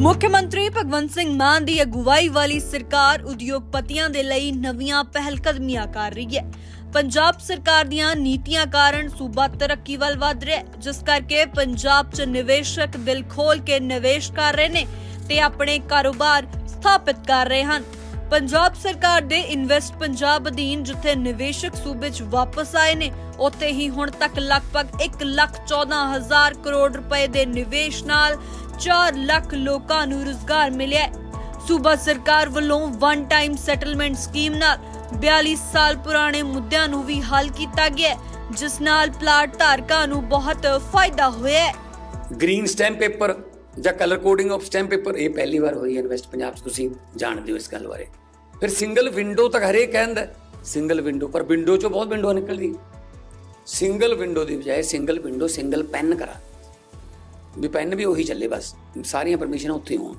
ਮੁੱਖ ਮੰਤਰੀ ਭਗਵੰਤ ਸਿੰਘ ਮਾਨ ਦੀ ਅਗਵਾਈ ਵਾਲੀ ਸਰਕਾਰ ਉਦਯੋਗਪਤੀਆਂ ਦੇ ਲਈ ਨਵੀਆਂ ਪਹਿਲਕਦਮੀਆਂ ਕਰ ਰਹੀ ਹੈ। ਪੰਜਾਬ ਸਰਕਾਰ ਦੀਆਂ ਨੀਤੀਆਂ ਕਾਰਨ ਸੂਬਾ ਤਰੱਕੀ ਵੱਲ ਵਧ ਰਿਹਾ ਜਿਸ ਕਰਕੇ ਪੰਜਾਬ 'ਚ ਨਿਵੇਸ਼ਕ ਦਿਲ ਖੋਲ ਕੇ ਨਿਵੇਸ਼ ਕਰ ਰਹੇ ਨੇ ਤੇ ਆਪਣੇ ਕਾਰੋਬਾਰ ਸਥਾਪਿਤ ਕਰ ਰਹੇ ਹਨ। ਪੰਜਾਬ ਸਰਕਾਰ ਦੇ ਇਨਵੈਸਟ ਪੰਜਾਬ ਅਧੀਨ ਜਿੱਥੇ ਨਿਵੇਸ਼ਕ ਸੂਬੇ 'ਚ ਵਾਪਸ ਆਏ ਨੇ, ਉੱਥੇ ਹੀ ਹੁਣ ਤੱਕ ਲਗਭਗ 1 ਲੱਖ 14 ਹਜ਼ਾਰ ਕਰੋੜ ਰੁਪਏ ਦੇ ਨਿਵੇਸ਼ ਨਾਲ 4 ਲੱਖ ਲੋਕਾਂ ਨੂੰ ਰੁਜ਼ਗਾਰ ਮਿਲਿਆ ਸੂਬਾ ਸਰਕਾਰ ਵੱਲੋਂ ਵਨ ਟਾਈਮ ਸੈਟਲਮੈਂਟ ਸਕੀਮ ਨਾਲ 42 ਸਾਲ ਪੁਰਾਣੇ ਮੁੱਦਿਆਂ ਨੂੰ ਵੀ ਹੱਲ ਕੀਤਾ ਗਿਆ ਜਿਸ ਨਾਲ ਪਲਾਟ ਧਾਰਕਾਂ ਨੂੰ ਬਹੁਤ ਫਾਇਦਾ ਹੋਇਆ ਹੈ। ਗ੍ਰੀਨ ਸਟੈਂਪ ਪੇਪਰ ਜਾਂ colour coding of stamp paper ਇਹ ਪਹਿਲੀ ਵਾਰ ਹੋਈ ਹੈ ਇਨਵੈਸਟ ਪੰਜਾਬ 'ਚ ਤੁਸੀਂ ਜਾਣਦੇ ਹੋ ਇਸ ਗੱਲ ਬਾਰੇ ਫਿਰ ਸਿੰਗਲ ਵਿੰਡੋ ਤੱਕ ਹਰੇਕ ਕਹਿੰਦਾ ਸਿੰਗਲ ਵਿੰਡੋ ਪਰ ਵਿੰਡੋ 'ਚੋਂ ਬਹੁਤ ਵਿੰਡੋ ਨਿਕਲਦੀ ਸਿੰਗਲ ਵਿੰਡੋ ਦੀ ਬਜਾਏ ਸਿੰਗਲ ਵਿੰਡੋ ਸਿੰਗਲ ਪੈਨ ਕਰਾ ਵੀ ਪੈਨ ਵੀ ਉਹੀ ਚੱਲੇ ਬਸ ਸਾਰੀਆਂ ਪਰਮਿਸ਼ਨਾਂ ਉੱਥੇ ਹੋਣ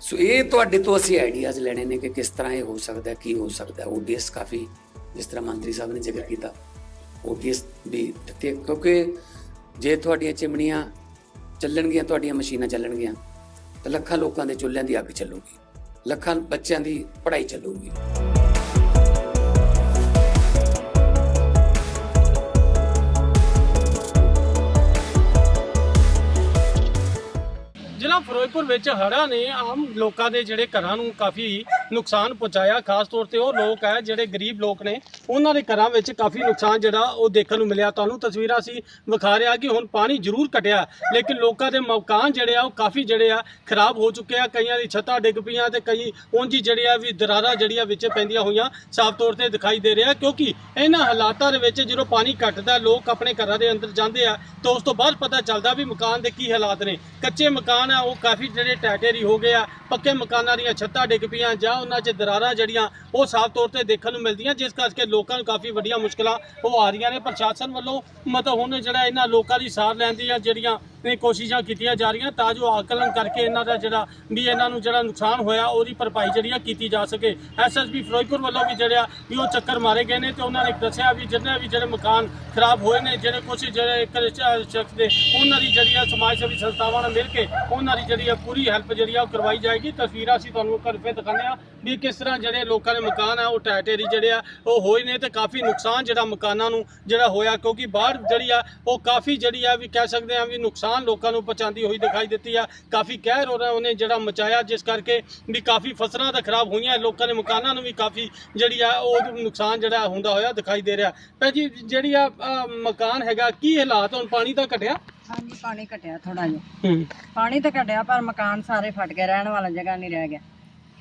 ਸੋ ਇਹ ਤੁਹਾਡੇ ਤੋਂ ਅਸੀਂ ਆਈਡੀਆਜ਼ ਲੈਣੇ ਨੇ ਕਿ ਕਿਸ ਤਰ੍ਹਾਂ ਇਹ ਹੋ ਸਕਦਾ ਹੈ, ਕੀ ਹੋ ਸਕਦਾ ਓਡੀਐਸ ਕਾਫੀ ਜਿਸ ਤਰ੍ਹਾਂ ਮੰਤਰੀ ਸਾਹਿਬ ਨੇ ਜ਼ਿਕਰ ਕੀਤਾ ਓਡੀਐਸ ਵੀ ਦਿੱਤੇ ਕਿਉਂਕਿ ਜੇ ਤੁਹਾਡੀਆਂ ਚਿਮਨੀਆਂ ਚੱਲਣਗੀਆਂ, ਤੁਹਾਡੀਆਂ ਮਸ਼ੀਨਾਂ ਚੱਲਣਗੀਆਂ, ਤਾਂ ਲੱਖਾਂ ਲੋਕਾਂ ਦੇ ਚੁੱਲ੍ਹਿਆਂ ਦੀ ਅੱਗ ਚੱਲੂਗੀ, ਲੱਖਾਂ ਬੱਚਿਆਂ ਦੀ ਪੜ੍ਹਾਈ ਚੱਲੂਗੀ। ਜ਼ਿਲ੍ਹਾ ਫਿਰੋਜ਼ਪੁਰ ਵਿੱਚ ਹੜ੍ਹਾਂ ਨੇ ਆਮ ਲੋਕਾਂ ਦੇ ਜਿਹੜੇ ਘਰਾਂ ਨੂੰ ਕਾਫੀ ਨੁਕਸਾਨ ਪਹੁੰਚਾਇਆ। ਖਾਸ ਤੌਰ ਤੇ ਉਹ ਲੋਕ ਹੈ ਜਿਹੜੇ ਗਰੀਬ ਲੋਕ ਨੇ, ਉਹਨਾਂ ਦੇ ਘਰਾਂ ਵਿੱਚ ਕਾਫੀ ਨੁਕਸਾਨ ਜਿਹੜਾ ਉਹ ਦੇਖਣ ਨੂੰ ਮਿਲਿਆ। ਤੁਹਾਨੂੰ ਤਸਵੀਰਾਂ ਅਸੀਂ ਵਿਖਾ ਰਿਹਾ ਕਿ ਹੁਣ ਪਾਣੀ ਜ਼ਰੂਰ ਘਟਿਆ, ਲੇਕਿਨ ਲੋਕਾਂ ਦੇ ਮਕਾਨ ਜਿਹੜੇ ਆ, ਉਹ ਕਾਫੀ ਜਿਹੜੇ ਆ, ਖਰਾਬ ਹੋ ਚੁੱਕੇ ਆ। ਕਈਆਂ ਦੀ ਛੱਤਾਂ ਡਿੱਗ ਪਈਆਂ ਤੇ ਕਈ ਉਂਝ ਜਿਹੜੇ ਆ ਵੀ ਦਰਾਰਾਂ ਜਿਹੜੀਆਂ ਵਿੱਚ ਪੈਂਦੀਆਂ ਹੋਈਆਂ, ਸਾਫ਼ ਤੌਰ ਤੇ ਦਿਖਾਈ ਦੇ ਰਿਹਾ, ਕਿਉਂਕਿ ਇਹਨਾਂ ਹਾਲਾਤਾਂ ਦੇ ਵਿੱਚ ਜਦੋਂ ਪਾਣੀ ਘਟਦਾ, ਲੋਕ ਆਪਣੇ ਘਰਾਂ ਦੇ ਅੰਦਰ ਜਾਂਦੇ ਆ, ਤਾਂ ਉਸ ਤੋਂ ਬਾਅਦ ਪਤਾ ਚੱਲਦਾ ਵੀ ਮਕਾਨ ਦੇ ਕੀ ਹਾਲਾਤ ਨੇ। ਕੱਚੇ ਮਕਾਨ ਆ, ਉਹ ਕਾਫੀ ਜਿਹੜੇ ਟੈਟੇਰੀ ਹੋ ਗਏ ਆ, ਪੱਕੇ ਮਕਾਨਾਂ ਦੀਆਂ ਛੱਤਾਂ ਡਿੱਗ ਪਈਆਂ ਜਾਂ ਉਹਨਾਂ 'ਚ ਦਰਾਰਾਂ ਜਿਹੜੀਆਂ ਉਹ ਸਾਫ਼ ਤੌਰ ਤੇ ਦੇਖਣ ਨੂੰ ਮਿਲਦੀਆਂ, ਜਿਸ ਕਰਕੇ ਲੋਕਾਂ ਨੂੰ ਕਾਫੀ ਵੱਡੀਆਂ ਮੁਸ਼ਕਲਾਂ ਉਹ ਆ ਰਹੀਆਂ ਨੇ। ਪ੍ਰਸ਼ਾਸਨ ਵੱਲੋਂ ਮਤਲਬ ਹੁਣ ਜਿਹੜਾ ਇਹਨਾਂ ਲੋਕਾਂ ਦੀ ਸਾਰ ਲੈਣ ਦੀਆਂ ਜਿਹੜੀਆਂ ਇਹ ਕੋਸ਼ਿਸ਼ਾਂ ਕੀਤੀਆਂ ਜਾ ਰਹੀਆਂ ਤਾਂ ਜੋ ਆਕਲਨ ਕਰਕੇ ਇਹਨਾਂ ਦਾ ਜਿਹੜਾ ਵੀ ਇਹਨਾਂ ਨੂੰ ਜਿਹੜਾ ਨੁਕਸਾਨ ਹੋਇਆ ਉਹਦੀ ਭਰਪਾਈ ਜਿਹੜੀ ਆ ਕੀਤੀ ਜਾ ਸਕੇ। ਐਸਐਸਪੀ ਫਿਰੋਜ਼ਪੁਰ ਵੱਲੋਂ ਵੀ ਜਿਹੜਾ ਵੀ ਉਹ ਚੱਕਰ ਮਾਰੇ ਗਏ ਨੇ ਤੇ ਉਹਨਾਂ ਨੇ ਦੱਸਿਆ ਵੀ ਜਿੰਨੇ ਵੀ ਜਿਹੜੇ ਮਕਾਨ ਖਰਾਬ ਹੋਏ ਨੇ, ਜਿਹੜੇ ਕੁਝ ਜਿਹੜੇ ਇੱਕ ਸ਼ਖਸ ਦੇ ਉਹਨਾਂ ਦੀ ਜਿਹੜੀ ਆ ਸਮਾਜ ਸੇਵੀ ਸੰਸਥਾਵਾਂ ਨਾਲ ਮਿਲ ਕੇ ਉਹਨਾਂ ਦੀ ਜਿਹੜੀ ਆ ਪੂਰੀ ਹੈਲਪ ਜਿਹੜੀ ਆ ਉਹ ਕਰਵਾਈ ਜਾਏਗੀ। ਤਸਵੀਰਾਂ ਅਸੀਂ ਤੁਹਾਨੂੰ ਘਰ ਫੇ ਦਿਖਾਉਂਦੇ ਆ ਵੀ ਕਿਸ ਤਰ੍ਹਾਂ ਜਿਹੜੇ ਲੋਕਾਂ ਦੇ ਮਕਾਨ ਆ, ਉਹ ਟੈਟੇਰੀ ਜਿਹੜੇ ਆ, ਉਹ ਹੋਏ ਨੇ ਤੇ ਕਾਫੀ ਨੁਕਸਾਨ ਜਿਹੜਾ ਮਕਾਨਾਂ ਨੂੰ ਜਿਹੜਾ ਹੋਇਆ ਕਿਉਂਕਿ ਬਾਹਰ ਜਿਹੜੀ ਆ ਉਹ ਕਾਫੀ ਜਿਹੜੀ ਆ ਵੀ ਕਹਿ ਸਕਦੇ ਆ ਵੀ ਨੁਕਸਾਨ ਲੋਕਾਂ ਨੂੰ ਪਹੁੰਚਾਉਂਦੀ ਹੋਈ ਦਿਖਾਈ ਦਿੱਤੀ ਆ। ਕਾਫੀ ਕਹਿਰ ਹੋ ਰਿਹਾ ਉਹਨੇ ਜਿਹੜਾ ਮਚਾਇਆ ਜਿਸ ਕਰਕੇ ਵੀ ਕਾਫੀ ਫਸਲਾਂ ਤਾਂ ਖਰਾਬ ਹੋਈਆਂ ਲੋਕਾਂ ਦੇ ਮਕਾਨਾਂ ਨੂੰ ਵੀ ਕਾਫੀ ਜਿਹੜੀ ਆ ਉਹ ਨੁਕਸਾਨ ਜਿਹੜਾ ਹੁੰਦਾ ਹੋਇਆ ਦਿਖਾਈ ਦੇ ਰਿਹਾ। ਭੈਣ ਜੀ ਜਿਹੜੀ ਆ ਮਕਾਨ ਹੈਗਾ ਕੀ ਹਾਲਾਤ ਹੁਣ ਪਾਣੀ ਤਾਂ ਘਟਿਆ? ਹਾਂਜੀ ਪਾਣੀ ਘਟਿਆ ਥੋੜਾ ਜਿਹਾ। ਪਾਣੀ ਤਾਂ ਘਟਿਆ ਪਰ ਮਕਾਨ ਸਾਰੇ ਫਟ ਗਏ ਰਹਿਣ ਵਾਲਾ ਜਗ੍ਹਾ ਨਹੀਂ ਰਹਿ ਗਿਆ।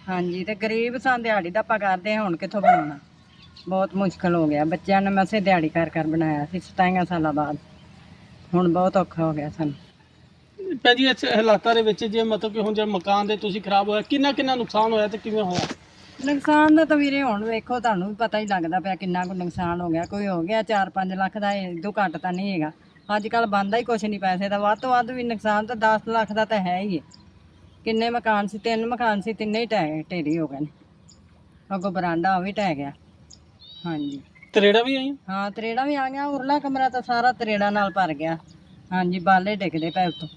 ਹਾਂਜੀ ਤੇ ਗਰੀਬ ਸਾਂ ਦਿਹਾੜੀ ਦਾ ਆਪਾਂ ਕਰਦੇ ਹੁਣ ਕਿੱਥੋਂ ਬਣਾਉਣਾ? ਬਹੁਤ ਮੁਸ਼ਕਲ ਹੋ ਗਿਆ। ਬੱਚਿਆਂ ਨੇ ਮਸੇ ਦਿਹਾੜੀ ਕਰ ਕਰ ਬਣਾਇਆ ਸੀ 27 ਸਾਲਾਂ ਬਾਅਦ। ਹੁਣ ਬਹੁਤ ਔਖਾ ਹੋ ਗਿਆ ਸਾਨੂੰ। ਭੈਣ ਜੀ ਇਸ ਹਾਲਾਤਾਂ ਦੇ ਵਿੱਚ ਜੇ ਮਤਲਬ ਕਿ ਹੁਣ ਜੇ ਮਕਾਨ ਦੇ ਤੁਸੀਂ ਖਰਾਬ ਹੋਇਆ ਕਿੰਨਾ ਕਿੰਨਾ ਨੁਕਸਾਨ ਹੋਇਆ ਤੇ ਕਿਵੇਂ ਹੋਇਆ? ਨੁਕਸਾਨ ਦਾ ਤਾਂ ਵੀਰੇ ਹੁਣ ਵੇਖੋ ਤੁਹਾਨੂੰ ਵੀ ਪਤਾ ਹੀ ਲੱਗਦਾ ਪਿਆ ਕਿੰਨਾ ਕੁ ਨੁਕਸਾਨ ਹੋ ਗਿਆ। ਕੋਈ ਹੋ ਗਿਆ 4-5 ਲੱਖ ਦਾ ਇਦੋਂ ਘੱਟ ਤਾਂ ਨਹੀਂ ਹੈਗਾ। ਅੱਜ ਕੱਲ ਬੰਦਾ ਹੀ ਕੁਛ ਨਹੀਂ ਪੈਸੇ ਦਾ। ਵੱਧ ਤੋਂ ਵੱਧ ਵੀ ਨੁਕਸਾਨ ਤਾਂ 10 ਲੱਖ ਦਾ ਤਾਂ ਹੈ ਹੀ ਹੈ। ਕਿੰਨੇ ਮਕਾਨ ਸੀ ਤਿੰਨ ਮਕਾਨ ਸੀ ਤਿੰਨੇ ਹੀ ਢਹਿ ਢੇਰੀ ਹੋ ਗਏ ਨੇ। ਅੱਗੋਂ ਬਰਾਂਡਾ ਉਹ ਵੀ ਢਹਿ ਗਿਆ। ਹਾਂਜੀ। ਤਰੇੜਾ ਵੀ ਆਈ ਹਾਂ ਤਰੇੜਾ ਵੀ ਆ ਗਿਆ ਉਰਲਾ ਕਮਰਾ ਤਾਂ ਸਾਰਾ ਤਰੇੜਾ ਨਾਲ ਭਰ ਗਿਆ। ਹਾਂਜੀ ਬਾਲੇ ਡਿੱਗਦੇ ਪਏ ਉੱਤੋਂ।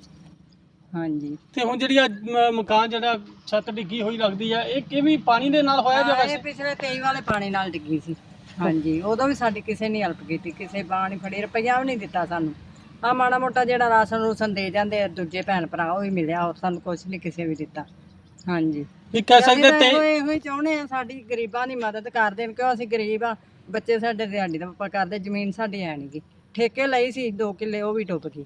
ਹਾਂਜੀ। ਤੇ ਹੁਣ ਜਿਹੜੀ ਆ ਮਕਾਨ ਜਿਹੜਾ ਛੱਤ ਡਿੱਗੀ ਹੋਈ ਲੱਗਦੀ ਆ ਇਹ ਕਿਵੇਂ ਪਾਣੀ ਦੇ ਨਾਲ ਹੋਇਆ ਜਾਂ ਹਾਂ, ਇਹ ਵੈਸੇ ਪਿਛਲੇ 23 ਵਾਲੇ ਪਾਣੀ ਨਾਲ ਡਿੱਗੀ ਸੀ। ਹਾਂਜੀ ਉਦੋਂ ਵੀ ਸਾਡੀ ਕਿਸੇ ਨੇ ਹੈਲਪ ਕੀਤੀ। ਕਿਸੇ ਪਾਣੀ ਫੜੀ ਰੁਪਈਆ ਵੀ ਨਹੀਂ ਦਿੱਤਾ ਸਾਨੂੰ। ਆ ਮਾੜਾ ਮੋਟਾ ਜਿਹੜਾ ਰਾਸ਼ਨ ਰੂਸ਼ਨ ਦੇ ਜਾਂਦੇ ਆ ਦੂਜੇ ਭੈਣ ਭਰਾ ਉਹ ਵੀ ਮਿਲਿਆ। ਹੋਰ ਸਾਨੂੰ ਕੁਝ ਨਹੀਂ ਕਿਸੇ ਵੀ ਦਿੱਤਾ। ਹਾਂਜੀ। ਵੀ ਕਹਿ ਸਕਦੇ ਤਾਂ ਤੇ ਇਹੋ ਇਹੋ ਹੀ ਚਾਹੁੰਦੇ ਆ ਸਾਡੀ ਗਰੀਬਾਂ ਦੀ ਮਦਦ ਕਰ ਦੇਣ ਕਿਉਂ ਅਸੀਂ ਗਰੀਬ ਆ? ਬੱਚੇ ਸਾਡੇ ਦਿਹਾੜੀ ਦਾ ਪਾ ਕਰਦੇ ਜ਼ਮੀਨ ਸਾਡੀ ਹੈ ਗੀ। ਠੇਕੇ ਲਈ ਸੀ 2 ਕਿੱਲੇ, ਉਹ ਵੀ ਡੁੱਬ ਗਈ।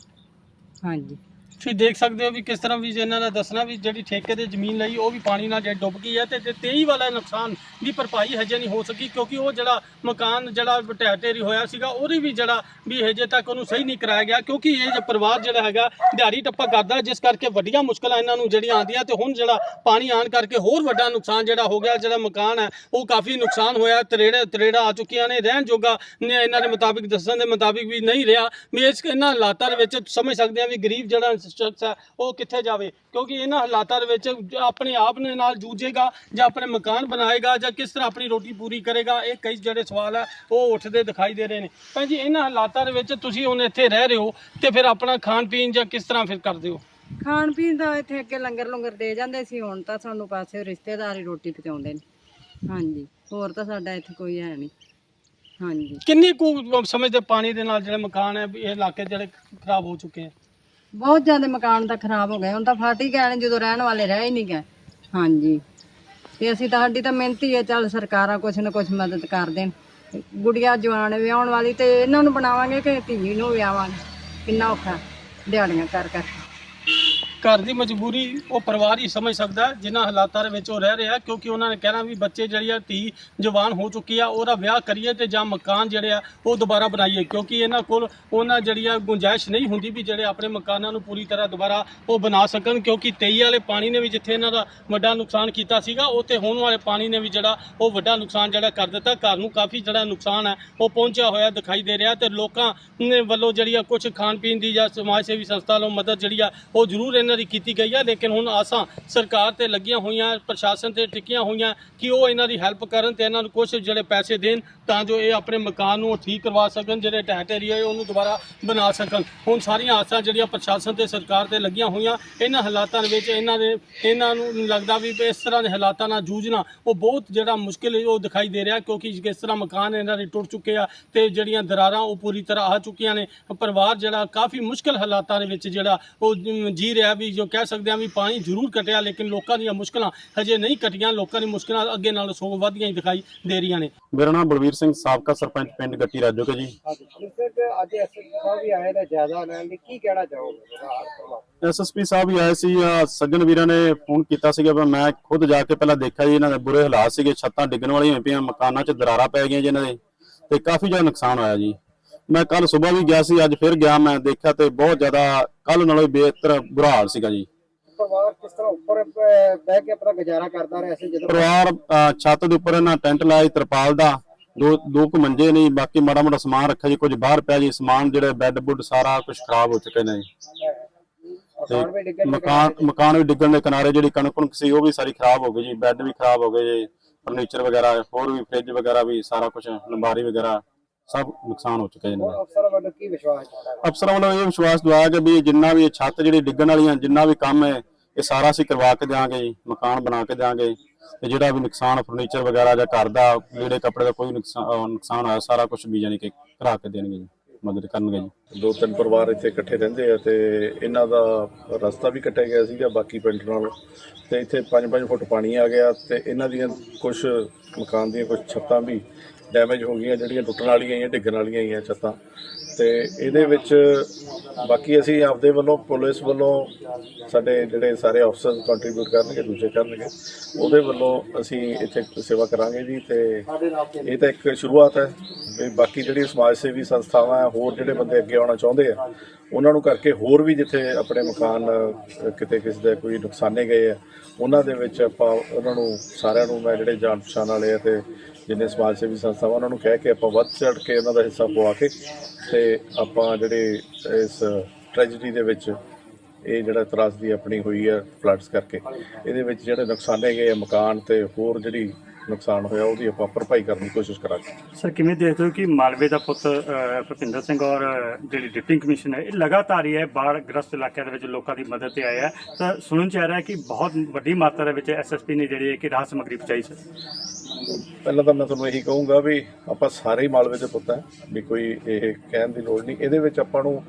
ਹਾਂਜੀ। ਤੁਸੀਂ ਦੇਖ ਸਕਦੇ ਹੋ ਵੀ ਕਿਸ ਤਰ੍ਹਾਂ ਵੀ ਇਹਨਾਂ ਦਾ ਦੱਸਣਾ ਵੀ ਜਿਹੜੀ ਠੇਕੇ ਤੇ ਜ਼ਮੀਨ ਲਈ ਉਹ ਵੀ ਪਾਣੀ ਨਾਲ ਜੇ ਡੁੱਬ ਗਈ ਹੈ ਤੇ ਜੇ 23 ਵਾਲਾ ਨੁਕਸਾਨ ਦੀ ਭਰਪਾਈ ਹਜੇ ਨਹੀਂ ਹੋ ਸਕੀ ਕਿਉਂਕਿ ਉਹ ਜਿਹੜਾ ਮਕਾਨ, ਜਿਹੜਾ ਢਹਿ ਢੇਰੀ ਹੋਇਆ ਸੀਗਾ, ਉਹਦੀ ਵੀ ਜਿਹੜਾ ਵੀ ਹਜੇ ਤੱਕ ਉਹਨੂੰ ਸਹੀ ਨਹੀਂ ਕਰਾਇਆ ਗਿਆ ਕਿਉਂਕਿ ਇਹ ਜੋ ਪਰਿਵਾਰ ਜਿਹੜਾ ਹੈਗਾ ਦਿਹਾੜੀ ਟੱਪਾ ਕਰਦਾ ਜਿਸ ਕਰਕੇ ਵੱਡੀਆਂ ਮੁਸ਼ਕਲਾਂ ਇਹਨਾਂ ਨੂੰ ਜਿਹੜੀਆਂ ਆਉਂਦੀਆਂ ਤੇ ਹੁਣ ਜਿਹੜਾ ਪਾਣੀ ਆਣ ਕਰਕੇ ਹੋਰ ਵੱਡਾ ਨੁਕਸਾਨ ਜਿਹੜਾ ਹੋ ਗਿਆ, ਜਿਹੜਾ ਮਕਾਨ ਹੈ, ਉਹ ਕਾਫੀ ਨੁਕਸਾਨ ਹੋਇਆ, ਤਰੇੜੇ, ਤਰੇੜਾ ਆ ਚੁੱਕੀਆਂ ਨੇ, ਰਹਿਣ ਜੋਗਾ ਨੇ ਇਹਨਾਂ ਦੇ ਮੁਤਾਬਿਕ ਦੱਸਣ ਦੇ ਮੁਤਾਬਿਕ ਵੀ ਨਹੀਂ ਰਿਹਾ। ਵੀ ਇਸ ਇਹਨਾਂ ਹਾਲਾਤਾਂ ਦੇ ਵਿੱਚ ਸਮਝ ਸਕਦੇ ਆ ਵੀ ਗਰੀਬ ਜਿਹੜਾ ਸ਼ਖਸ ਹੈ ਉਹ ਕਿੱਥੇ ਜਾਵੇ? ਕਿਉਂਕਿ ਇਹਨਾਂ ਹਾਲਾਤਾਂ ਦੇ ਵਿੱਚ ਜ- ਆਪਣੇ ਆਪ ਨੇ ਨਾਲ ਜੂਝੇਗਾ ਜਾਂ ਆਪਣੇ ਮਕਾਨ ਬਣਾਏਗਾ ਜਾਂ ਕਿਸ ਤਰ੍ਹਾਂ ਆਪਣੀ ਰੋਟੀ ਪੂਰੀ ਕਰੇਗਾ ਇਹ ਕਈ ਜਿਹੜੇ ਸਵਾਲ ਹੈ ਉਹ ਉੱਠਦੇ ਦਿਖਾਈ ਦੇ ਰਹੇ ਨੇ। ਭੈਣ ਜੀ ਇਹਨਾਂ ਹਾਲਾਤਾਂ ਦੇ ਵਿੱਚ ਤੁਸੀਂ ਹੁਣ ਇੱਥੇ ਰਹਿ ਰਹੇ ਹੋ ਤੇ ਫਿਰ ਆਪਣਾ ਖਾਣ ਪੀਣ ਜਾਂ ਕਿਸ ਤਰ੍ਹਾਂ ਫਿਰ ਕਰਦੇ ਹੋ? ਖਾਣ ਪੀਣ ਦਾ ਇੱਥੇ ਅੱਗੇ ਲੰਗਰ ਲੰਗਰ ਦੇ ਜਾਂਦੇ ਸੀ ਹੁਣ ਤਾਂ ਸਾਨੂੰ ਪਾਸੇ ਰਿਸ਼ਤੇਦਾਰ ਹੀ ਰੋਟੀ ਪਹੁੰਚਾਉਂਦੇ ਨੇ। ਹਾਂਜੀ ਹੋਰ ਤਾਂ ਸਾਡਾ ਇੱਥੇ ਕੋਈ ਹੈ ਨਹੀਂ। ਹਾਂਜੀ। ਕਿੰਨੀ ਕੁ ਸਮੇਂ ਦੇ ਪਾਣੀ ਦੇ ਨਾਲ ਜਿਹੜੇ ਮਕਾਨ ਹੈ ਇਹ ਇਲਾਕੇ ਜਿਹੜੇ ਖਰਾਬ ਹੋ ਚੁੱਕੇ ਆ? ਬਹੁਤ ਜ਼ਿਆਦਾ ਮਕਾਨ ਤਾਂ ਖਰਾਬ ਹੋ ਗਏ, ਹੁਣ ਤਾਂ ਫਟ ਹੀ ਗਏ ਨੇ, ਜਦੋਂ ਰਹਿਣ ਵਾਲੇ ਰਹਿ ਹੀ ਨਹੀਂ ਗਏ। ਹਾਂਜੀ। ਤੇ ਅਸੀਂ ਤਾਂ ਸਾਡੀ ਤਾਂ ਮਿਹਨਤੀ ਹੈ, ਚੱਲ ਸਰਕਾਰਾਂ ਕੁਛ ਨਾ ਕੁਛ ਮਦਦ ਕਰ ਦੇਣ। ਗੁੜੀਆ, ਜਵਾਨ ਵਿਆਹਣ ਵਾਲੀ ਤੇ ਇਹਨਾਂ ਨੂੰ ਬਣਾਵਾਂਗੇ ਕਿ ਧੀ ਨੂੰ ਵਿਆਹਾਂਗੇ ਕਿੰਨਾ ਔਖਾ ਦਿਹਾੜੀਆਂ ਕਰ ਕਰ ਘਰ ਦੀ ਮਜਬੂਰੀ ਉਹ ਪਰਿਵਾਰ ਹੀ ਸਮਝ ਸਕਦਾ ਹੈ, ਜਿਨ੍ਹਾਂ ਹਾਲਾਤਾਂ ਦੇ ਵਿੱਚ ਉਹ ਰਹਿ ਰਿਹਾ ਕਿਉਂਕਿ ਉਹਨਾਂ ਨੇ ਕਹਿਣਾ ਵੀ ਬੱਚੇ ਜਿਹੜੀ ਆ ਧੀ ਜਵਾਨ ਹੋ ਚੁੱਕੀ ਆ ਉਹਦਾ ਵਿਆਹ ਕਰੀਏ ਤੇ ਜਾਂ ਮਕਾਨ ਜਿਹੜੇ ਆ ਉਹ ਦੁਬਾਰਾ ਬਣਾਈਏ ਕਿਉਂਕਿ ਇਹਨਾਂ ਕੋਲ ਉਹਨਾਂ ਜਿਹੜੀ ਆ ਗੁੰਜਾਇਸ਼ ਨਹੀਂ ਹੁੰਦੀ ਵੀ ਜਿਹੜੇ ਆਪਣੇ ਮਕਾਨਾਂ ਨੂੰ ਪੂਰੀ ਤਰ੍ਹਾਂ ਦੁਬਾਰਾ ਉਹ ਬਣਾ ਸਕਣ ਕਿਉਂਕਿ 23 ਵਾਲੇ ਪਾਣੀ ਨੇ ਵੀ ਜਿੱਥੇ ਇਹਨਾਂ ਦਾ ਵੱਡਾ ਨੁਕਸਾਨ ਕੀਤਾ ਸੀਗਾ ਉੱਥੇ ਹੋਣ ਵਾਲੇ ਪਾਣੀ ਨੇ ਵੀ ਜਿਹੜਾ ਉਹ ਵੱਡਾ ਨੁਕਸਾਨ ਜਿਹੜਾ ਕਰ ਦਿੱਤਾ। ਘਰ ਨੂੰ ਕਾਫੀ ਜਿਹੜਾ ਨੁਕਸਾਨ ਹੈ ਉਹ ਪਹੁੰਚਿਆ ਹੋਇਆ ਦਿਖਾਈ ਦੇ ਰਿਹਾ ਤੇ ਲੋਕਾਂ ਵੱਲੋਂ ਜਿਹੜੀ ਆ ਕੁਝ ਖਾਣ ਪੀਣ ਦੀ ਜਾਂ ਸਮਾਜ ਸੇਵੀ ਸੰਸਥਾ ਵੱਲੋਂ ਮਦਦ ਜਿਹੜੀ ਆ ਉਹ ਜ਼ਰੂਰ ਇਹਨਾਂ ਦੀ ਕੀਤੀ ਗਈ ਹੈ ਲੇਕਿਨ ਹੁਣ ਆਸਾਂ ਸਰਕਾਰ ਤੇ ਲੱਗੀਆਂ ਹੋਈਆਂ, ਪ੍ਰਸ਼ਾਸਨ ਤੇ ਟਿਕੀਆਂ ਹੋਈਆਂ ਕਿ ਉਹ ਇਹਨਾਂ ਦੀ ਹੈਲਪ ਕਰਨ ਤੇ ਇਹਨਾਂ ਨੂੰ ਕੁਝ ਜਿਹੜੇ ਪੈਸੇ ਦੇਣ ਤਾਂ ਜੋ ਇਹ ਆਪਣੇ ਮਕਾਨ ਨੂੰ ਠੀਕ ਕਰਵਾ ਸਕਣ, ਜਿਹੜੇ ਢਹਿ ਢੇਰੀ ਉਹਨੂੰ ਦੁਬਾਰਾ ਬਣਾ ਸਕਣ। ਹੁਣ ਸਾਰੀਆਂ ਆਸਾਂ ਜਿਹੜੀਆਂ ਪ੍ਰਸ਼ਾਸਨ ਤੇ ਸਰਕਾਰ ਤੇ ਲੱਗੀਆਂ ਹੋਈਆਂ, ਇਹਨਾਂ ਹਾਲਾਤਾਂ ਦੇ ਵਿੱਚ ਇਹਨਾਂ ਦੇ, ਇਹਨਾਂ ਨੂੰ ਲੱਗਦਾ ਵੀ ਇਸ ਤਰ੍ਹਾਂ ਦੇ ਹਾਲਾਤਾਂ ਨਾਲ ਜੂਝਣਾ, ਉਹ ਬਹੁਤ ਜਿਹੜਾ ਮੁਸ਼ਕਿਲ ਉਹ ਦਿਖਾਈ ਦੇ ਰਿਹਾ ਕਿਉਂਕਿ ਕਿਸ ਤਰ੍ਹਾਂ ਮਕਾਨ ਇਹਨਾਂ ਦੇ ਟੁੱਟ ਚੁੱਕੇ ਆ ਤੇ ਜਿਹੜੀਆਂ ਦਰਾਰਾਂ ਉਹ ਪੂਰੀ ਤਰ੍ਹਾਂ ਆ ਚੁੱਕੀਆਂ ਨੇ। ਪਰਿਵਾਰ ਜਿਹੜਾ ਕਾਫੀ ਮੁਸ਼ਕਿਲ ਹਾਲਾਤਾਂ ਦੇ ਵਿੱਚ ਜਿਹੜਾ ਉਹ ਜੀ ਰਿਹਾ ਵੀ ਜੋ ਕਹਿ ਸਕਦੇ ਆ ਵੀ ਪਾਣੀ ਜ਼ਰੂਰ ਕਟਿਆ, ਲੇਕਿਨ ਲੋਕਾਂ ਦੀਆਂ ਮੁਸ਼ਕਲਾਂ ਹਜੇ ਨਹੀਂ ਕਟੀਆਂ। ਲੋਕਾਂ ਦੀ ਮੁਸ਼ਕਲਾਂ ਅੱਗੇ ਨਾਲ ਸਗੋਂ ਵੱਧਦੀਆਂ ਹੀ ਦਿਖਾਈ ਦੇ ਰਹੀਆਂ ਨੇ। ਮੇਰਾ ਨਾਮ ਬਲਵੀਰ ਸਿੰਘ, ਸਾਬਕਾ ਸਰਪੰਚ ਪਿੰਡ ਗੱਟੀ ਰਾਜੋਕੇ ਜੀ। ਅੱਜ ਐਸਐਸਪੀ ਸਾਹਿਬ ਵੀ ਆਏ ਤਾਂ ਜ਼ਿਆਦਾ ਲੈਣ ਦੀ ਕੀ ਕਹਿਣਾ ਚਾਹੋਗੇ ਐਸਐਸਪੀ ਸਾਹਿਬ ਵੀ ਆਏ ਸੀ ਸੱਜਣ ਵੀਰਾਂ ਨੇ ਫੋਨ ਕੀਤਾ ਸੀਗਾ ਮੈਂ ਖੁਦ ਜਾ ਕੇ ਪਹਿਲਾਂ ਦੇਖਿਆ ਜੀ, ਇਹਨਾਂ ਦੇ ਬੁਰੇ ਹਾਲਾਤ ਸੀਗੇ, ਛੱਤਾਂ ਡਿੱਗਣ ਵਾਲੀਆਂ ਪਈਆਂ, ਮਕਾਨਾਂ 'ਚ ਦਰਾਰਾਂ ਪੈ ਗਈਆਂ ਜੀ ਇਹਨਾਂ ਦੇ, ਤੇ ਕਾਫੀ ਜ਼ਿਆਦਾ ਨੁਕਸਾਨ ਹੋਇਆ ਜੀ। ਮੈਂ ਕੱਲ ਸਵੇਰ ਵੀ ਗਿਆ ਸੀ ਅੱਜ ਫਿਰ ਗਿਆ ਮੈਂ ਦੇਖਿਆ ਤੇ ਬਹੁਤ ਜ਼ਿਆਦਾ ਕੱਲ ਨਾਲੋਂ ਬਿਹਤਰ ਬੁਰਾ ਹਾਲ ਸੀਗਾ ਜੀ। ਪਰਿਵਾਰ ਕਿਸ ਤਰ੍ਹਾਂ ਉੱਪਰ ਬਹਿ ਕੇ ਆਪਣਾ ਗੁਜ਼ਾਰਾ ਕਰਦਾ ਰਿਹਾ ਸੀ ਜਦੋਂ? ਪਰਿਵਾਰ ਛੱਤ ਦੇ ਉੱਪਰ ਇਹਨਾਂ ਟੈਂਟ ਲਾਇਆ ਤਰਪਾਲ ਦਾ ਦੋ ਦੋ ਕੁ ਮੰਜੇ ਨੇ ਜੀ, ਬਾਕੀ ਮਾੜਾ ਮੋਟਾ ਸਮਾਨ ਰੱਖਿਆ ਜੀ ਕੁਝ ਬਾਹਰ ਪਿਆ ਜੀ ਸਮਾਨ ਜਿਹੜੇ ਬੈੱਡ ਬੁੱਡ ਸਾਰਾ ਕੁਝ ਖਰਾਬ ਹੋ ਚੁੱਕੇ ਨੇ ਮਕਾਨ ਮਕਾਨ ਵੀ ਡਿੱਗਣ ਦੇ ਕਿਨਾਰੇ ਜਿਹੜੀ ਕਣਕ ਕੁਣਕ ਸੀ ਉਹ ਵੀ ਸਾਰੀ ਖਰਾਬ ਹੋ ਗਈ ਜੀ ਬੈੱਡ ਵੀ ਖਰਾਬ ਹੋ ਗਏ ਜੀ ਫਰਨੀਚਰ ਵਗੈਰਾ ਹੋਰ ਵੀ ਫ੍ਰਿਜ ਵਗੈਰਾ ਵੀ ਸਾਰਾ ਕੁਝ ਲੰਬਾਰੀ ਵਗੈਰਾ ਸਭ ਨੁਕਸਾਨ ਹੋ ਚੁੱਕਾ ਜੀ ਇਹਨਾਂ ਦਾ। ਅਫਸਰਾਂ ਵੱਲੋਂ ਕੀ ਵਿਸ਼ਵਾਸ ਅਫਸਰਾਂ ਵੱਲੋਂ ਇਹ ਵਿਸ਼ਵਾਸ ਦਵਾਇਆ ਕਿ ਵੀ ਜਿੰਨਾ ਵੀ ਇਹ ਛੱਤ ਜਿਹੜੀ ਡਿੱਗਣ ਵਾਲੀਆਂ ਜਿੰਨਾ ਵੀ ਕੰਮ ਹੈ ਇਹ ਸਾਰਾ ਅਸੀਂ ਕਰਵਾ ਕੇ ਦਿਆਂਗੇ ਜੀ ਮਕਾਨ ਬਣਾ ਕੇ ਦਿਆਂਗੇ। ਤੇ ਜਿਹੜਾ ਵੀ ਨੁਕਸਾਨ ਫਰਨੀਚਰ ਵਗੈਰਾ ਜਾਂ ਘਰ ਦਾ ਲੀੜੇ ਕੱਪੜੇ ਦਾ ਕੋਈ ਨੁਕਸਾਨ ਹੋਇਆ ਸਾਰਾ ਕੁਝ ਵੀ ਜਾਨੀ ਕਿ ਕਰਾ ਕੇ ਦੇਣਗੇ ਜੀ ਮਦਦ ਕਰਨਗੇ ਜੀ। ਦੋ ਤਿੰਨ ਪਰਿਵਾਰ ਇੱਥੇ ਇਕੱਠੇ ਰਹਿੰਦੇ ਆ ਤੇ ਇਹਨਾਂ ਦਾ ਰਸਤਾ ਵੀ ਕੱਟਿਆ ਗਿਆ ਸੀਗਾ ਬਾਕੀ ਪਿੰਡ ਨਾਲ। ਤੇ ਇੱਥੇ 5-5 ਫੁੱਟ ਪਾਣੀ ਆ ਗਿਆ ਤੇ ਇਹਨਾਂ ਦੀਆਂ ਕੁਝ ਮਕਾਨ ਦੀਆਂ ਕੁਝ ਛੱਤਾਂ ਵੀ ਡੈਮੇਜ ਹੋ ਗਈਆਂ, ਜਿਹੜੀਆਂ ਟੁੱਟਣ ਵਾਲੀਆਂ ਜਾਂ ਡਿੱਗਣ ਵਾਲੀਆਂ ਹੀ ਆ ਛੱਤਾਂ। ਤੇ ਇਹਦੇ ਵਿੱਚ ਬਾਕੀ ਅਸੀਂ ਆਪਦੇ ਵੱਲੋਂ, ਪੁਲਿਸ ਵੱਲੋਂ ਸਾਡੇ ਜਿਹੜੇ ਸਾਰੇ ਅਫਸਰ ਕੰਟਰੀਬਿਊਟ ਕਰਨਗੇ, ਦੂਜੇ ਕਰਨਗੇ, ਉਹਦੇ ਵੱਲੋਂ ਅਸੀਂ ਇੱਥੇ ਸੇਵਾ ਕਰਾਂਗੇ ਜੀ ਤੇ ਇਹ ਤਾਂ ਇੱਕ ਸ਼ੁਰੂਆਤ ਹੈ। ਵੀ ਬਾਕੀ ਜਿਹੜੀ ਸਮਾਜ ਸੇਵੀ ਸੰਸਥਾਵਾਂ ਹੋਰ ਜਿਹੜੇ ਬੰਦੇ ਅੱਗੇ ਆਉਣਾ ਚਾਹੁੰਦੇ ਆ, ਉਹਨਾਂ ਨੂੰ ਕਰਕੇ ਹੋਰ ਵੀ ਜਿੱਥੇ ਆਪਣੇ ਮਕਾਨ ਕਿਤੇ ਕਿਸੇ ਦੇ ਕੋਈ ਨੁਕਸਾਨੇ ਗਏ ਆ, ਉਹਨਾਂ ਦੇ ਵਿੱਚ ਆਪਾਂ ਉਹਨਾਂ ਨੂੰ, ਸਾਰਿਆਂ ਨੂੰ ਮੈਂ ਜਿਹੜੇ ਜਾਣ ਪਛਾਣ ਵਾਲੇ ਆ ਤੇ ਜਿੰਨੇ ਸਮਾਜ ਸੇਵੀ ਸੰਸਥਾਵਾਂ, ਉਹਨਾਂ ਨੂੰ ਕਹਿ ਕੇ ਆਪਾਂ ਵੱਧ ਚੜ ਕੇ ਉਹਨਾਂ ਦਾ ਹਿੱਸਾ ਪਵਾ ਕੇ ਤੇ ਆਪਾਂ ਜਿਹੜੇ ਇਸ ਟ੍ਰੈਜੇਡੀ ਦੇ ਵਿੱਚ ਇਹ ਜਿਹੜਾ ਤਰਾਸਦੀ ਆਪਣੀ ਹੋਈ ਹੈ ਫਲੱਡਸ ਕਰਕੇ, ਇਹਦੇ ਵਿੱਚ ਜਿਹੜੇ ਨੁਕਸਾਨੇ ਗਏ ਆ ਮਕਾਨ ਤੇ ਹੋਰ ਜਿਹੜੀ ਨੁਕਸਾਨ ਹੋਇਆ ਉਹਦੀ ਆਪਾਂ ਭਰਪਾਈ ਕਰਨ ਦੀ ਕੋਸ਼ਿਸ਼ ਕਰਾਂਗੇ। ਸਰ ਕਿਵੇਂ ਦੇਖਦੇ ਹੋ ਕਿ ਮਾਲਵੇ ਦਾ ਪੁੱਤ ਅਹ, ਭੁਪਿੰਦਰ ਸਿੰਘ ਔਰ ਅਹ, ਜਿਹੜੀ ਡਿਪਟੀ ਕਮਿਸ਼ਨ ਹੈ ਇਹ ਲਗਾਤਾਰ ਹੀ ਹੈ ਬਾੜ ਗ੍ਰਸਤ ਇਲਾਕਿਆਂ ਦੇ ਵਿੱਚ ਲੋਕਾਂ ਦੀ ਮਦਦ ਤੇ ਆਇਆ ਹੈ। ਤਾਂ ਸੁਣਨ ਚ ਆ ਰਿਹਾ ਹੈ ਕਿ ਬਹੁਤ ਵੱਡੀ ਮਾਤਰਾ ਦੇ ਵਿੱਚ ਐਸਐਸਪੀ ਨੇ ਜਿਹੜੀ ਹੈ ਕਿ ਰਾਹਤ ਸਮੱਗਰੀ ਪਹੁੰਚਾਈ ਸਰ। ਪਹਿਲਾਂ ਤਾਂ ਮੈਂ ਤੁਹਾਨੂੰ ਇਹੀ ਕਹੂੰਗਾ ਵੀ ਆਪਾਂ ਸਾਰੇ ਹੀ ਮਾਲਵੇ ਦੇ ਪੁੱਤ ਹੈ ਵੀ ਕੋਈ ਇਹ ਕਹਿਣ ਦੀ ਲੋੜ ਨਹੀਂ। ਇਹਦੇ ਵਿੱਚ ਆਪਾਂ ਨੂੰ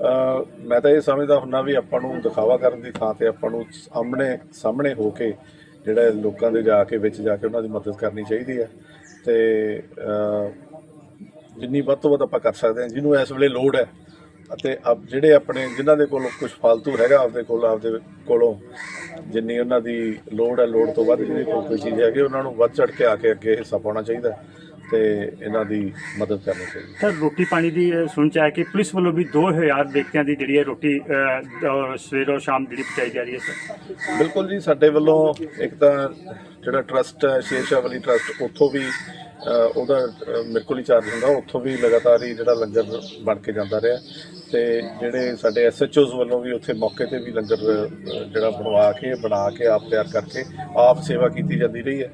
ਅਹ, ਮੈਂ ਤਾਂ ਇਹ ਸਮਝਦਾ ਹੁੰਨਾ ਵੀ ਆਪਾਂ ਨੂੰ ਦਿਖਾਵਾ ਕਰਨ ਦੀ ਥਾਂ ਤੇ ਆਪਾਂ ਨੂੰ ਸਾਹਮਣੇ ਸਾਹਮਣੇ ਹੋ ਕੇ ਜਿਹੜਾ ਲੋਕਾਂ ਦੇ ਜਾ ਕੇ, ਵਿੱਚ ਜਾ ਕੇ ਉਹਨਾਂ ਦੀ ਮਦਦ ਕਰਨੀ ਚਾਹੀਦੀ ਹੈ। ਤੇ ਜਿੰਨੀ ਵੱਧ ਤੋਂ ਵੱਧ ਆਪਾਂ ਕਰ ਸਕਦੇ ਹਾਂ, ਜਿਹਨੂੰ ਇਸ ਵੇਲੇ ਲੋੜ ਹੈ। ਅਤੇ ਆਪ ਜਿਹੜੇ ਆਪਣੇ, ਜਿਨ੍ਹਾਂ ਦੇ ਕੋਲ ਕੁਝ ਫालतू ਹੈਗਾ ਆਪਦੇ ਕੋਲ, ਆਪਦੇ ਕੋਲੋਂ ਜਿੰਨੀ ਉਹਨਾਂ ਦੀ ਲੋੜ ਹੈ, ਲੋੜ ਤੋਂ ਵੱਧ ਜਿਹੜੀ ਕੋਲ ਕੋਈ ਚੀਜ਼ ਹੈਗੀ, ਉਹਨਾਂ ਨੂੰ ਵੱਧ ਚੜ ਕੇ ਆ ਕੇ ਅੱਗੇ ਹਿੱਸਾ ਪਾਉਣਾ ਚਾਹੀਦਾ। ਤੇ ਇਹਨਾਂ ਦੀ ਮਦਦ ਕਰਨੀ ਚਾਹੀਦੀ। ਸਰ ਰੋਟੀ ਪਾਣੀ ਦੀ ਸੁਣਨ ਚ ਆਇਆ ਕਿ ਪੁਲਿਸ ਵੱਲੋਂ ਵੀ 2000 ਵਿਅਕਤੀਆਂ ਦੀ ਜਿਹੜੀ ਹੈ ਰੋਟੀ ਸਵੇਰ ਸ਼ਾਮ ਜਿਹੜੀ ਪਹੁੰਚਾਈ ਜਾ ਰਹੀ ਹੈ ਸਰ। ਬਿਲਕੁਲ ਜੀ ਸਾਡੇ ਵੱਲੋਂ ਇੱਕ ਤਾਂ ਜਿਹੜਾ ਟਰਸਟ ਹੈ, ਸ਼ੇਰਸ਼ਾਹ ਵਾਲੀ ਟਰਸਟ ਉੱਥੋਂ ਵੀ ਉਹਦਾ ਮੇਰੇ ਕੋਲ ਹੀ ਚਾਰਜ ਹੁੰਦਾ, ਉੱਥੋਂ ਵੀ ਲਗਾਤਾਰ ਹੀ ਜਿਹੜਾ ਲੰਗਰ ਬਣ ਕੇ ਜਾਂਦਾ ਰਿਹਾ। ਤੇ ਜਿਹੜੇ ਸਾਡੇ ਐਸਐਚਓਜ਼ ਵੱਲੋਂ ਵੀ ਉੱਥੇ ਮੌਕੇ ਤੇ ਵੀ ਲੰਗਰ ਜਿਹੜਾ ਬਣਵਾ ਕੇ, ਬਣਾ ਕੇ, ਆਪ ਤਿਆਰ ਕਰਕੇ, ਆਪ ਸੇਵਾ ਕੀਤੀ ਜਾਂਦੀ ਰਹੀ ਹੈ।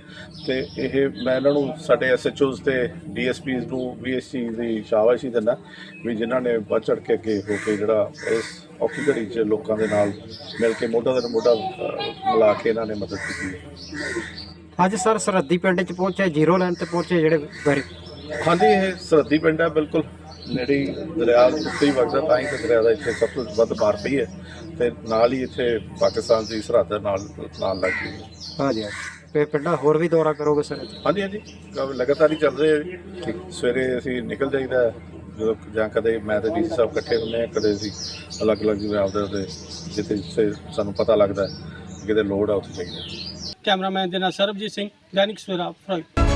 ਤੇ ਇਹ, ਮੈਂ ਇਹਨਾਂ ਨੂੰ, ਸਾਡੇ ਐਸਐਚਓਜ਼ ਤੇ ਡੀਐਸਪੀਜ਼ ਨੂੰ ਵੀ ਇਸ ਚੀਜ਼ ਦੀ ਸ਼ਾਬਾਸ਼ੀ ਦਿੰਦਾ ਵੀ ਜਿਨ੍ਹਾਂ ਨੇ ਵੱਧ ਚੜ ਕੇ ਅੱਗੇ ਹੋ ਕੇ ਜਿਹੜਾ ਇਸ ਔਖੀ ਘੜੀ 'ਚ ਲੋਕਾਂ ਦੇ ਨਾਲ ਮਿਲ ਕੇ ਮੋਢਾ ਦੇ ਮੋਢਾ ਅਹ, ਮਿਲਾ ਕੇ ਇਹਨਾਂ ਨੇ ਮਦਦ ਕੀਤੀ। ਹੈ ਅੱਜ ਸਰ ਸਰਹੱਦੀ ਪਿੰਡ ਚ ਪਹੁੰਚੇ ਜ਼ੀਰੋ ਲਾਈਨ ਤੇ ਪਹੁੰਚੇ ਜਿਹੜੇ ਗਰੀਬ ਹਾਂਜੀ ਇਹ ਸਰਹੱਦੀ ਪਿੰਡ ਹੈ ਬਿਲਕੁਲ। ਨੇੜੇ ਹੀ ਦਰਿਆ ਦੇ ਉੱਤੇ ਹੀ ਵਗਦਾ ਤਾਂ ਹੀ ਤੇ ਦਰਿਆ ਦਾ ਇੱਥੇ ਸਭ ਤੋਂ ਵੱਧ ਮਾਰ ਪਈ ਹੈ। ਤੇ ਨਾਲ ਹੀ ਇੱਥੇ ਪਾਕਿਸਤਾਨ ਦੀ ਸਰਹੱਦ ਦੇ ਨਾਲ ਨਾਲ ਲੱਗਦੀ ਹੈ। ਹਾਂਜੀ ਤੇ ਪਿੰਡਾਂ ਹੋਰ ਵੀ ਦੌਰਾ ਕਰੋਗੇ ਸਰ ਹਾਂਜੀ ਹਾਂਜੀ। ਕੰਮ ਲਗਾਤਾਰ ਹੀ ਚੱਲ ਰਹੇ ਹੈ। ਸਵੇਰੇ ਅਸੀਂ ਨਿਕਲ ਜਾਈਦਾ ਹੈ, ਜਦੋਂ ਜਾਂ ਕਦੇ ਮੈਂ ਤੇ ਡੀਸੀ ਸਾਹਿਬ ਇਕੱਠੇ ਹੁੰਦੇ ਆ ਕਦੇ ਅਸੀਂ ਅਲੱਗ-ਅਲੱਗ ਜਿਵੇਂ ਦੇ ਜਿੱਥੇ ਜਿੱਥੇ ਸਾਨੂੰ ਪਤਾ ਲੱਗਦਾ ਹੈ ਕਿ ਕਿਤੇ ਲੋੜ ਆ ਉੱਥੇ ਜਾਈਦਾ। ਕੈਮਰਾਮੈਨ ਦੇ ਨਾਲ ਸਰਬਜੀਤ ਸਿੰਘ, ਦੈਨਿਕ ਸਵੇਰਾ ਫਰੰਟ।